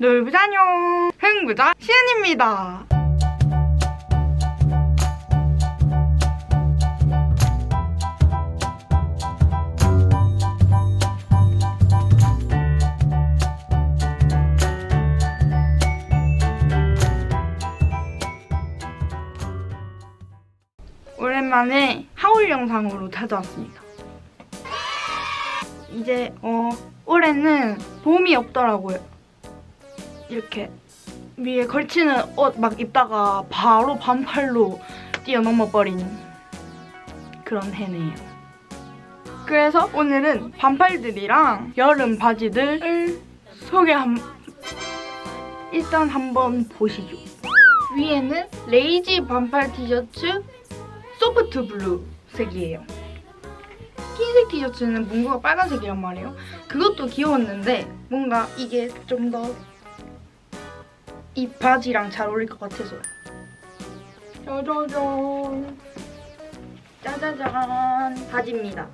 놀부자뇽 흥부자 시은입니다. 오랜만에 하울 영상으로 찾아왔습니다. 이제 어 올해는 봄이 없더라고요. 이렇게 위에 걸치는 옷 막 입다가 바로 반팔로 뛰어넘어 버린 그런 해네요. 그래서 오늘은 반팔들이랑 여름 바지들을 소개 한 일단 한번 보시죠. 위에는 레이지 반팔 티셔츠 소프트 블루 색이에요. 흰색 티셔츠는 문구가 빨간색이란 말이에요. 그것도 귀여웠는데 뭔가 이게 좀더 이 바지랑 잘 어울릴 것 같아서. 짜자잔. 짜자잔. 바지입니다.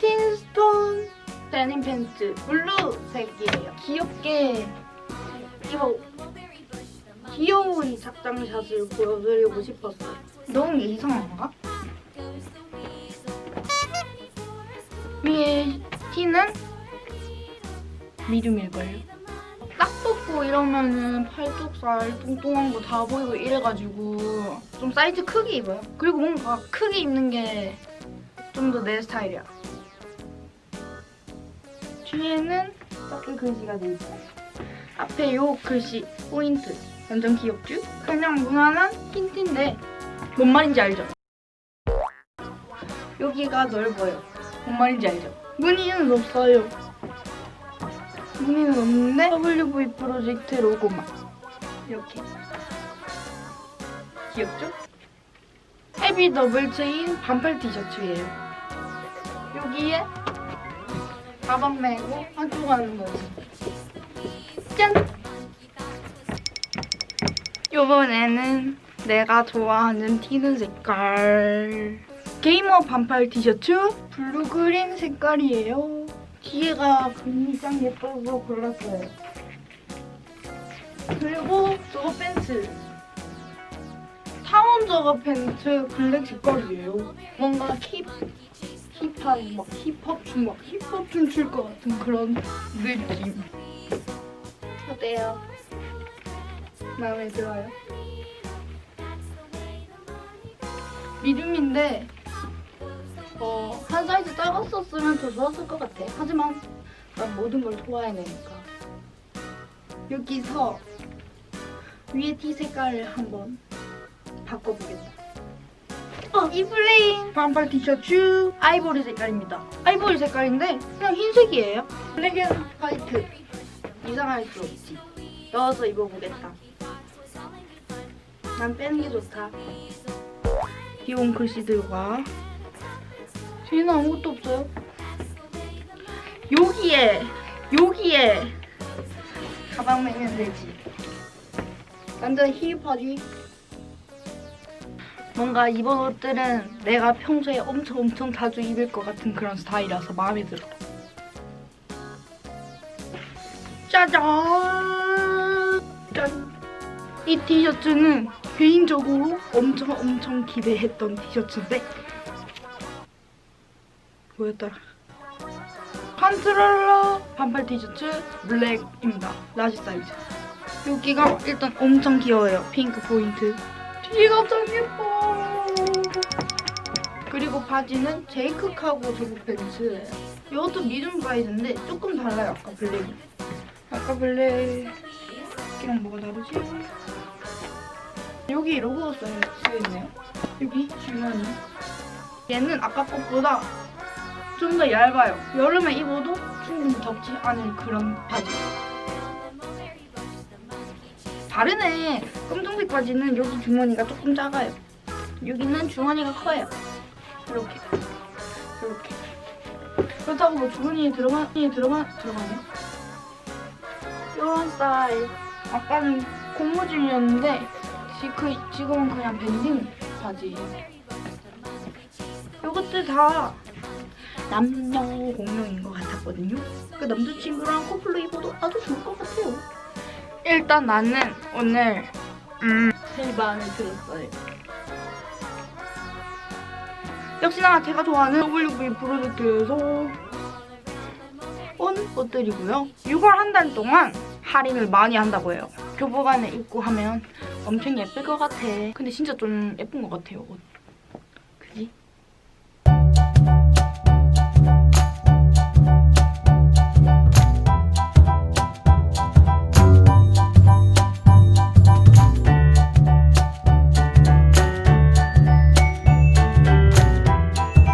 틴스톤 데님 팬츠 블루색이에요. 귀엽게 이거 귀여운 작장샷을 보여드리고 싶었어요. 너무 이상한가? 위에 티는 미디움일걸요. 딱 벗고 이러면은 팔뚝살 뚱뚱한 거 다 보이고 이래가지고 좀 사이즈 크게 입어요. 그리고 뭔가 크게 입는 게 좀 더 내 스타일이야. 뒤에는 작게 글씨가 돼 있어요. 앞에 요 글씨 포인트 완전 귀엽죠? 그냥 무난한 흰티인데 뭔 말인지 알죠? 여기가 넓어요. 뭔 말인지 알죠? 무늬는 없어요. 무늬는 없는데 WV 프로젝트 로고만 이렇게 귀엽죠? 헤비 더블 체인 반팔 티셔츠예요. 여기에 가방 메고 학교 가는 거지. 짠! 이번에는 내가 좋아하는 튀는 색깔 게이머 반팔 티셔츠 블루 그린 색깔이에요 뒤에가 굉장히 예뻐서 골랐어요 그리고 저거 팬츠 타원 저거 팬츠 블랙 색깔이에요 뭔가 힙 힙한 막 힙합 춤 막 힙합 춤출 것 같은 그런 느낌 어때요? 마음에 들어요? 미름인데 어, 한 사이즈 작았었으면 더 좋았을 것 같아. 하지만 난 모든 걸 좋아해내니까. 여기서 위에 티 색깔을 한번 바꿔보겠다. 어, 이 플레인 반팔 티셔츠 아이보리 색깔입니다. 아이보리 색깔인데 그냥 흰색이에요. 블랙 앤 화이트 이상할 수 없지. 넣어서 입어보겠다. 난 빼는 게 좋다. 귀여운 글씨들과 뒤에는 아무것도 없어요. 여기에 여기에 가방 매면 되지. 완전 힙하지. 뭔가 이번 옷들은 내가 평소에 엄청 엄청 자주 입을 것 같은 그런 스타일이라서 마음에 들어. 짜잔! 짠! 이 티셔츠는 개인적으로 엄청 엄청 기대했던 티셔츠인데 뭐였더라? 컨트롤러 반팔 티셔츠 블랙입니다. 라지 사이즈. 여기가 일단 엄청 귀여워요. 핑크 포인트. 뒤가 참 예뻐. 그리고 바지는 제이크 카고 저거 팬츠. 이것도 미디움 사이즈인데 조금 달라요. 아까 블랙이. 아까 블랙이랑 뭐가 다르지? 여기 로고가 쓰여있네요. 여기 주머니. 얘는 아까 것보다 좀 더 얇아요. 여름에 입어도 충분히 덥지 않을 그런 바지. 다르네. 검정색 바지는 여기 주머니가 조금 작아요. 여기는 주머니가 커요. 이렇게. 이렇게. 그렇다고 뭐 주머니에 들어가, 에 들어가, 들어가네. 이런 스타일. 아까는 고무줄이었는데 지금, 지금은 그냥 밴딩 바지예요. 이것들 다 남녀 공용인 것 같았거든요. 그 남자친구랑 커플로 입어도 아주 좋을 것 같아요. 일단 나는 오늘 음, 제일 마음에 들었어요. 역시나 제가 좋아하는 WV 프로젝트에서 온 옷들이고요. 6월 한 달 동안 할인을 많이 한다고 해요. 교복안에 입고 하면 엄청 예쁠 것 같아. 근데 진짜 좀 예쁜 것 같아요, 옷. 그지?